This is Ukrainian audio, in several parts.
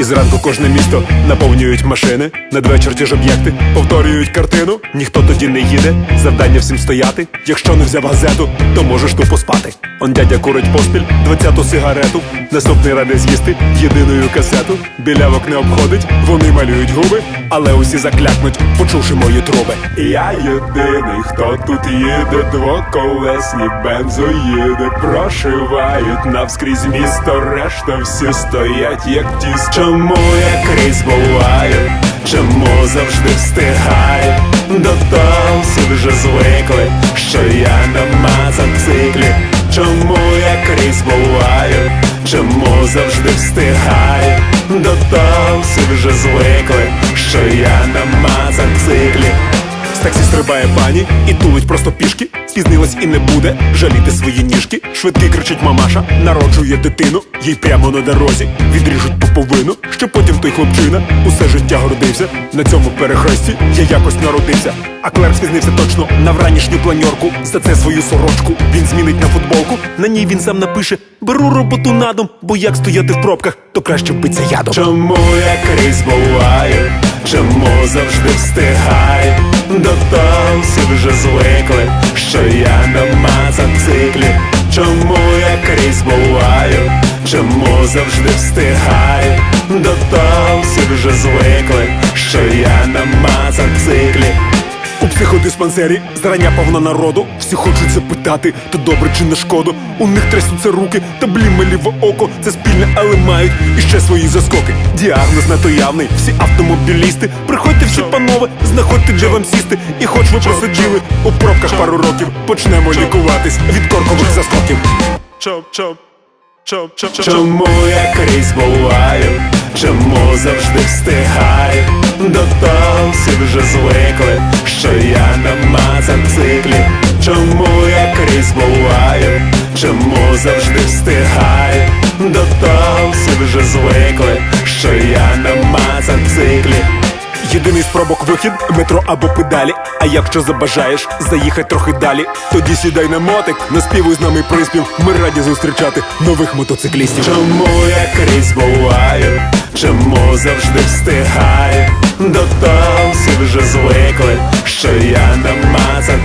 І зранку кожне місто наповнюють машини. Надвечір ті ж об'єкти повторюють картину. Ніхто тоді не їде, завдання всім стояти. Якщо не взяв газету, то можеш тупо спати. Он дядя курить поспіль, двадцяту сигарету. Наступний ради з'їсти єдиною касету. Білявок не обходить, вони малюють губи, але усі заклякнуть, почувши мої труби. Я єдиний, хто тут їде, двоколесні бензоїди прошивають навскрізь місто, решта всі стоять, як тіс. Чому я крізь буваю? Чому завжди встигаю? До того всі вже звикли, що я намазан циклі. Чому я крізь буваю? Чому завжди встигаю? До того всі вже звикли, що я намазан циклі. З таксі стрибає пані і тулить просто пішки. Спізнилась і не буде жаліти свої ніжки. Швидкий кричить мамаша, народжує дитину, їй прямо на дорозі відріжуть поповину, що потім той хлопчина усе життя гордився. На цьому перехресті я якось народився. А клер спізнився точно на вранішню планьорку. За це свою сорочку він змінить на футболку. На ній він сам напише: беру роботу на дом, бо як стояти в пробках, то краще биться ядом. Чому я крізь буваю? Чому завжди встигаю? До того всі вже звикли, що я на циклі. Чому я крізь буваю? Чому завжди встигаю? До того всі вже звикли, що я на циклі. Психодиспансері зрання повно народу. Всі хочуть запитати, то добре чи на шкоду. У них трясуться руки та бліме ліве око. Це спільне, але мають іще свої заскоки. Діагноз на то явний, всі автомобілісти. Приходьте всі, панове, знаходьте де вам сісти. І хоч ви просиділи у пробках пару років, почнемо лікуватись від коркових заскоків. Чоп, чоп, чоп, чоп, чоп. Чому я крізь буваю? Чому завжди встигаю? До того всі вже звикли, що я намазан циклі. Чому я крізь буваю? Чому завжди встигаю? До того всі вже звикли, що я намазан циклі. Єдиний спробок вихід, метро або педалі. А якщо забажаєш заїхати трохи далі, тоді сідай на мотик, наспівуй з нами приспів. Ми раді зустрічати нових мотоциклістів. Чому я крізь буваю? Чому завжди встигаю? До того всі вже звикли, що я на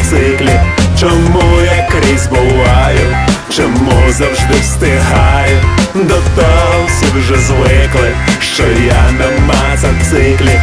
циклі. Чому я крізь буваю? Чому завжди встигаю? До того всі вже звикли, що я на циклі.